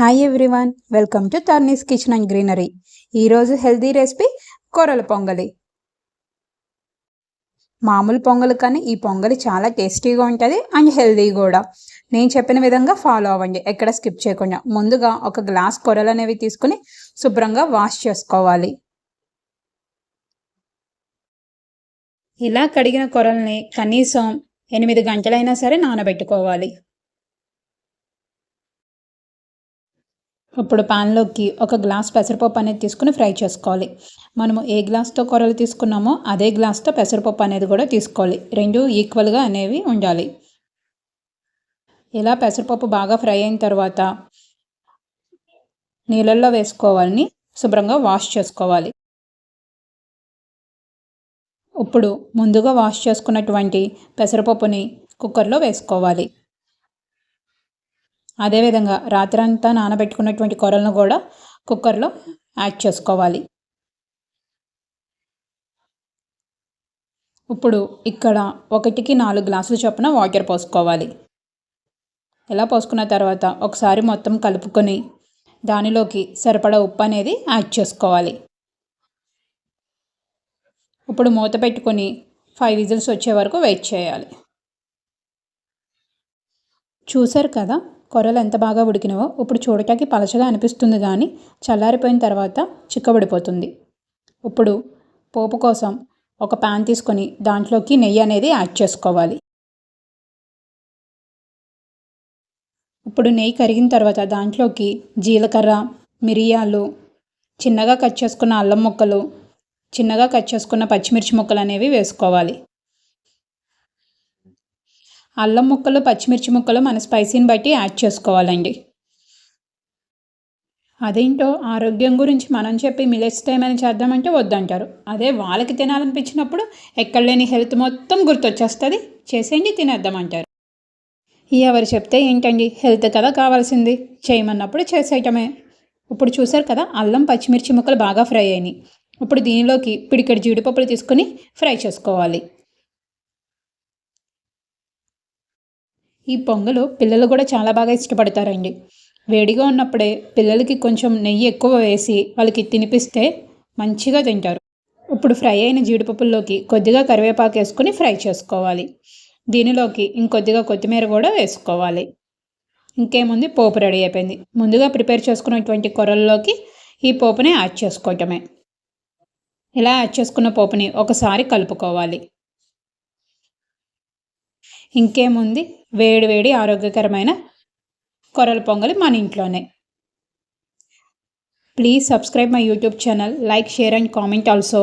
Hi everyone welcome to తర్నీస్ kitchen and greenery ఈరోజు healthy recipe కొరల పొంగలి. మామూలు పొంగలి కానీ ఈ పొంగలి చాలా టేస్టీగా ఉంటుంది అండ్ హెల్దీ కూడా. నేను చెప్పిన విధంగా ఫాలో అవ్వండి ఎక్కడ స్కిప్ చేయకుండా. ముందుగా ఒక గ్లాస్ కూరలు అనేవి తీసుకుని శుభ్రంగా వాష్ చేసుకోవాలి. ఇలా కడిగిన కొరల్ని కనీసం ఎనిమిది గంటలైనా సరే నానబెట్టుకోవాలి. ఇప్పుడు పాన్లోకి ఒక గ్లాస్ పెసరపప్పు అనేది తీసుకుని ఫ్రై చేసుకోవాలి. మనము ఏ గ్లాస్తో కూరలు తీసుకున్నామో అదే గ్లాస్తో పెసరపప్పు అనేది కూడా తీసుకోవాలి. రెండు ఈక్వల్గా అనేవి ఉండాలి. ఇలా పెసరపప్పు బాగా ఫ్రై అయిన తర్వాత నీళ్ళల్లో వేసుకోవాలని శుభ్రంగా వాష్ చేసుకోవాలి. ఇప్పుడు ముందుగా వాష్ చేసుకున్నటువంటి పెసరపప్పుని కుక్కర్లో వేసుకోవాలి. అదేవిధంగా రాత్రంతా నానబెట్టుకున్నటువంటి కూరలను కూడా కుక్కర్లో యాడ్ చేసుకోవాలి. ఇప్పుడు ఇక్కడ ఒకటికి నాలుగు గ్లాసులు చొప్పున వాటర్ పోసుకోవాలి. ఇలా పోసుకున్న తర్వాత ఒకసారి మొత్తం కలుపుకొని దానిలోకి సరిపడా ఉప్పు అనేది యాడ్ చేసుకోవాలి. ఇప్పుడు మూత పెట్టుకొని ఫైవ్ విజిల్స్ వచ్చే వరకు వెయిట్ చేయాలి. చూసారు కదా? కొరలు ఎంత బాగా ఉడికినవో ఇప్పుడు చూడటానికి పలచగా అనిపిస్తుంది కానీ చల్లారిపోయిన తర్వాత చిక్కబడిపోతుంది. ఇప్పుడు పోపు కోసం ఒక ప్యాన్ తీసుకొని దాంట్లోకి నెయ్యి అనేది యాడ్ చేసుకోవాలి. ఇప్పుడు నెయ్యి కరిగిన తర్వాత దాంట్లోకి జీలకర్ర మిరియాలు చిన్నగా కట్ చేసుకున్న అల్లం ముక్కలు చిన్నగా కట్ చేసుకున్న పచ్చిమిర్చి ముక్కలు అనేవి వేసుకోవాలి. అల్లం ముక్కలు పచ్చిమిర్చి ముక్కలు మన స్పైసీని బట్టి యాడ్ చేసుకోవాలండి. అదేంటో ఆరోగ్యం గురించి మనం చెప్పి మిలెట్స్ టైం అని చేద్దామంటే వద్దంటారు. అదే వాళ్ళకి తినాలనిపించినప్పుడు ఎక్కడ లేని హెల్త్ మొత్తం గుర్తొచ్చేస్తుంది. చేసేయండి తినేద్దామంటారు. ఎవరు చెప్తే ఏంటండి? హెల్త్ కదా కావాల్సింది. చేయమన్నప్పుడు చేసేయటమే. ఇప్పుడు చూసారు కదా అల్లం పచ్చిమిర్చి ముక్కలు బాగా ఫ్రై అయినాయి. ఇప్పుడు దీనిలోకి పిడికెడు జీడిపప్పులు తీసుకొని ఫ్రై చేసుకోవాలి. ఈ పొంగలు పిల్లలు కూడా చాలా బాగా ఇష్టపడతారండి. వేడిగా ఉన్నప్పుడే పిల్లలకి కొంచెం నెయ్యి ఎక్కువ వేసి వాళ్ళకి తినిపిస్తే మంచిగా తింటారు. ఇప్పుడు ఫ్రై అయిన జీడిపప్పుల్లోకి కొద్దిగా కరివేపాకు వేసుకొని ఫ్రై చేసుకోవాలి. దీనిలోకి ఇంకొద్దిగా కొత్తిమీర కూడా వేసుకోవాలి. ఇంకేముంది? పోపు రెడీ అయిపోయింది. ముందుగా ప్రిపేర్ చేసుకున్నటువంటి కొరల్లోకి ఈ పోపుని యాడ్ చేసుకోవటమే. ఇలా యాడ్ చేసుకున్న పోపుని ఒకసారి కలుపుకోవాలి. ఇంకేముంది? వేడి వేడి ఆరోగ్యకరమైన కొరల పొంగలి మన ఇంట్లోనే. Please subscribe my YouTube channel like share and comment also